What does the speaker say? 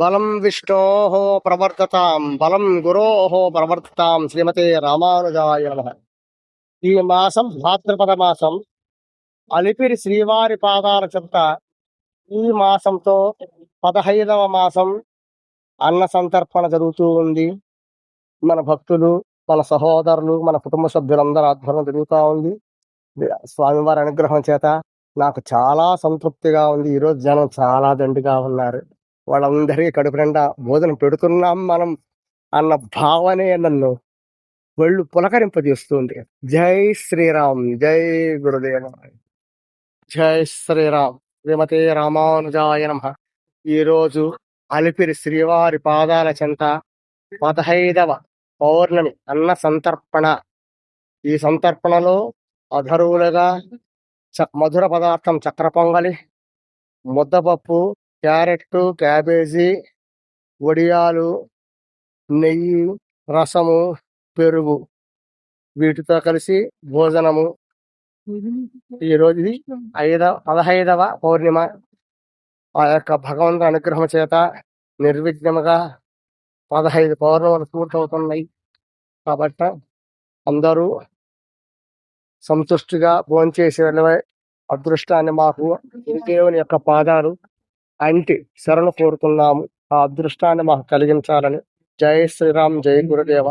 బలం విష్ణోః ప్రవర్తతాం బలం గురోః ప్రవర్తతాం శ్రీమతే రామానుజాయ ఈ మాసం భాద్రపద మాసం అలిపిరి శ్రీవారి పాదాల చెప్త ఈ మాసంతో పదహైదవ మాసం అన్న సంతర్పణ జరుగుతూ ఉంది. మన భక్తులు మన సహోదరులు మన కుటుంబ సభ్యులందరూ ఆధ్వర్యం జరుగుతూ ఉంది. స్వామివారి అనుగ్రహం చేత నాకు చాలా సంతృప్తిగా ఉంది. ఈరోజు జనం చాలా దండిగా ఉన్నారు. వాళ్ళందరికీ కడుపు నిండా భోజనం పెడుతున్నాం మనం అన్న భావనే నన్ను ఒళ్ళు పులకరింపజేస్తుంది. జై శ్రీరామ్ జై గురుదేవ జై శ్రీరామ్. శ్రీమతే రామానుజాయ నమ. ఈరోజు అలిపిరి శ్రీవారి పాదాల చెంత పదహైదవ పౌర్ణమి అన్న సంతర్పణ. ఈ సంతర్పణలో అధరువులుగా చ- మధుర పదార్థం చక్ర పొంగలి ముద్దపప్పు క్యారెట్ క్యాబేజీ వడియాలు నెయ్యి రసము పెరుగు. వీటితో కలిసి భోజనము. ఈ రోజు ఇది ఐదవ పదహైదవ పౌర్ణిమ. ఆ యొక్క భగవంతు అనుగ్రహం చేత నిర్విఘ్నముగా పదహైదు పౌర్ణములు పూర్తవుతున్నాయి. కాబట్టి అందరూ సంతుష్టిగా భోంచేసి వెళ్ళే అదృష్టాన్ని మాకు దేవుని యొక్క పాదాలు అంటి శరణు కోరుతున్నాము. ఆ అదృష్టాన్ని మాకు కలిగించాలని. జై శ్రీరామ్ జై గురుదేవ.